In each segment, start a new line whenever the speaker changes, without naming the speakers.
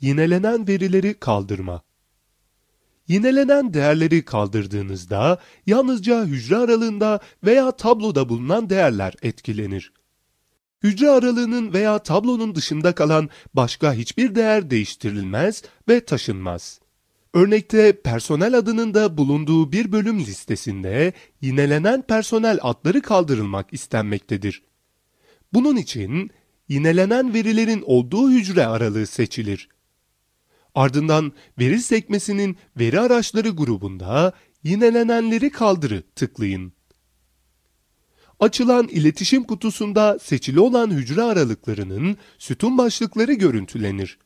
yinelenen verileri kaldırma. Yinelenen değerleri kaldırdığınızda yalnızca hücre aralığında veya tabloda bulunan değerler etkilenir. Hücre aralığının veya tablonun dışında kalan başka hiçbir değer değiştirilmez ve taşınmaz. Örnekte personel adının da bulunduğu bir bölüm listesinde yinelenen personel adları kaldırılmak istenmektedir. Bunun için yinelenen verilerin olduğu hücre aralığı seçilir. Ardından veri sekmesinin veri araçları grubunda yinelenenleri kaldırı tıklayın. Açılan iletişim kutusunda seçili olan hücre aralıklarının sütun başlıkları görüntülenir.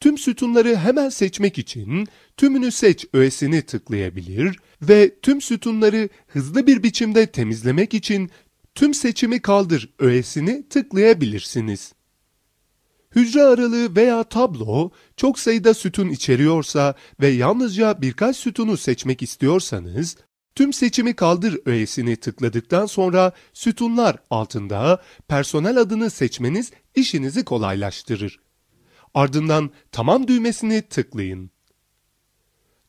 Tüm sütunları hemen seçmek için tümünü seç öğesini tıklayabilir ve tüm sütunları hızlı bir biçimde temizlemek için tüm seçimi kaldır öğesini tıklayabilirsiniz. Hücre aralığı veya tablo çok sayıda sütun içeriyorsa ve yalnızca birkaç sütunu seçmek istiyorsanız, tüm seçimi kaldır öğesini tıkladıktan sonra sütunlar altında personel adını seçmeniz işinizi kolaylaştırır. Ardından tamam düğmesini tıklayın.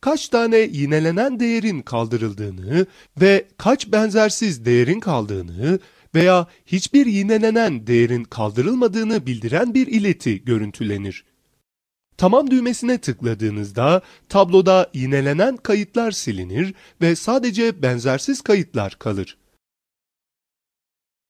Kaç tane yinelenen değerin kaldırıldığını ve kaç benzersiz değerin kaldığını veya hiçbir yinelenen değerin kaldırılmadığını bildiren bir ileti görüntülenir. Tamam düğmesine tıkladığınızda tabloda yinelenen kayıtlar silinir ve sadece benzersiz kayıtlar kalır.